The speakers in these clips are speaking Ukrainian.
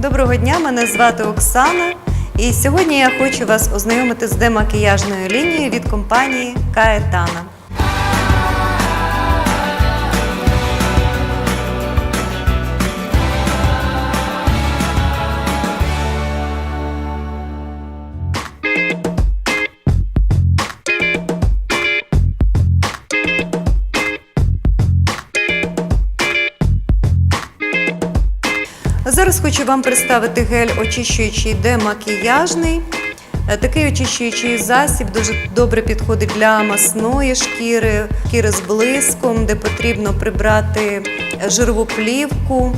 Доброго дня, мене звати Оксана. І сьогодні я хочу вас ознайомити з демакіяжною лінією від компанії Каетана. Зараз хочу вам представити гель очищуючий демакіяжний. Е, Такий очищуючий засіб дуже добре підходить для масної шкіри, шкіри з блиском, де потрібно прибрати жирову плівку.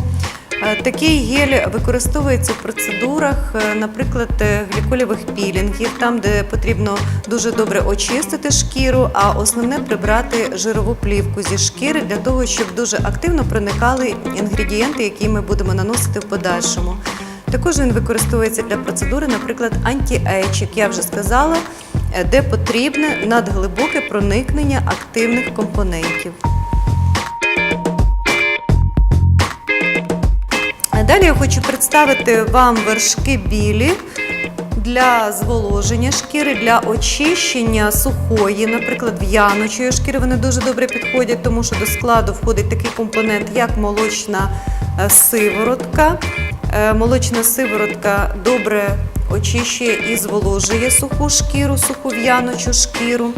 Е, Такий гель використовується в процедурах, е, наприклад, е, гліколівих пілінгів, там, де потрібно дуже добре очистити шкіру, а основне прибрати жирову плівку зі шкіри для того, щоб дуже активно проникали інгредієнти, які ми будемо наносити в подальшому. Також він використовується для процедури, наприклад, анті-ейдж, як я вже сказала, де потрібне надглибоке проникнення активних компонентів. Далі я хочу представити вам вершки білі для зволоження шкіри, для очищення сухої, наприклад, в'яночої шкіри. Вони дуже добре підходять, тому що до складу входить такий компонент, як молочна е, сиворотка. Е, Молочна сиворотка добре очищує і зволожує суху шкіру, суху в'яночу шкіру.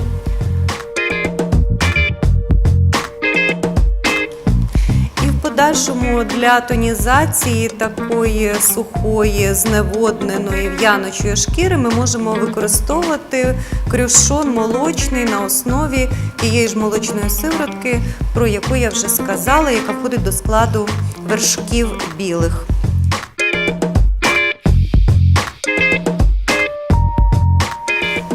Подальшому для тонізації такої сухої, зневодненої в'яночої шкіри ми можемо використовувати крюшон молочний на основі тієї ж молочної сиворотки, про яку я вже сказала, яка входить до складу вершків білих.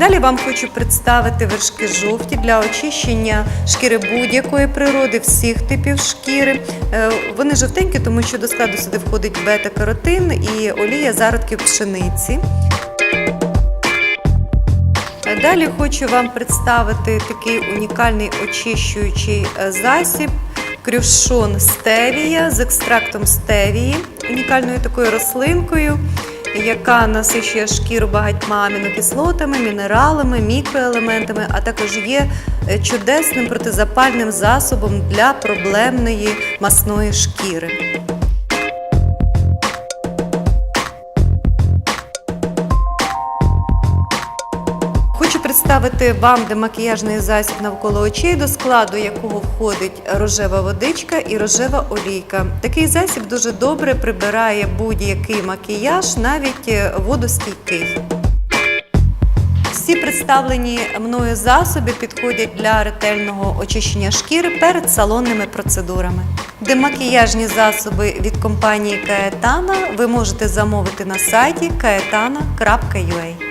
Далі вам хочу представити вершки жовті для очищення шкіри будь-якої природи, всіх типів шкіри. Е, Вони жовтенькі, тому що до складу сюди входить бета-каротин і олія зародків пшениці. Е, Далі хочу вам представити такий унікальний очищуючий е, засіб. Крюшон стевія з екстрактом стевії, унікальною такою рослинкою, яка насичує шкіру багатьма амінокислотами, мінералами, мікроелементами, а також є е, чудесним протизапальним засобом для проблемної масної шкіри. Представити вам демакіяжний засіб навколо очей, до складу якого входить рожева водичка і рожева олійка. Такий засіб дуже добре прибирає будь-який макіяж, навіть водостійкий. Всі представлені мною засоби підходять для ретельного очищення шкіри перед салонними процедурами. Демакіяжні засоби від компанії Каетана ви можете замовити на сайті kaetana.ua.